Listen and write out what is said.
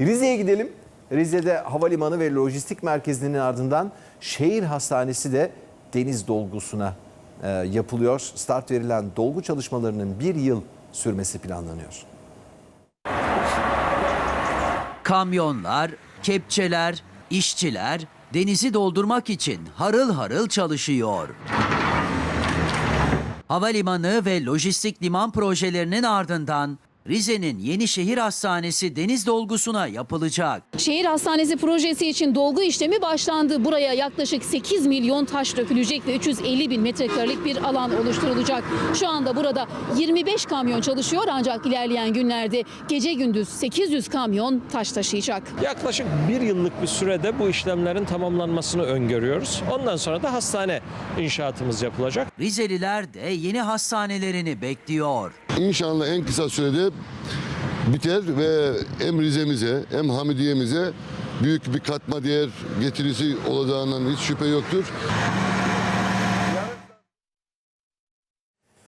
Rize'ye gidelim. Rize'de havalimanı ve lojistik merkezinin ardından şehir hastanesi de deniz dolgusuna e, yapılıyor. Start verilen dolgu çalışmalarının bir yıl sürmesi planlanıyor. Kamyonlar, kepçeler, işçiler denizi doldurmak için harıl harıl çalışıyor. Havalimanı ve lojistik liman projelerinin ardından Rize'nin Yenişehir Hastanesi deniz dolgusuna yapılacak. Şehir hastanesi projesi için dolgu işlemi başlandı. Buraya yaklaşık 8 milyon taş dökülecek ve 350 bin metrekarelik bir alan oluşturulacak. Şu anda burada 25 kamyon çalışıyor ancak ilerleyen günlerde gece gündüz 800 kamyon taş taşıyacak. Yaklaşık bir yıllık bir sürede bu işlemlerin tamamlanmasını öngörüyoruz. Ondan sonra da hastane inşaatımız yapılacak. Rizeliler de yeni hastanelerini bekliyor. İnşallah en kısa sürede biter ve hem Rize'mize hem Hamidiye'mize büyük bir katma değer getirisi olacağından hiç şüphe yoktur.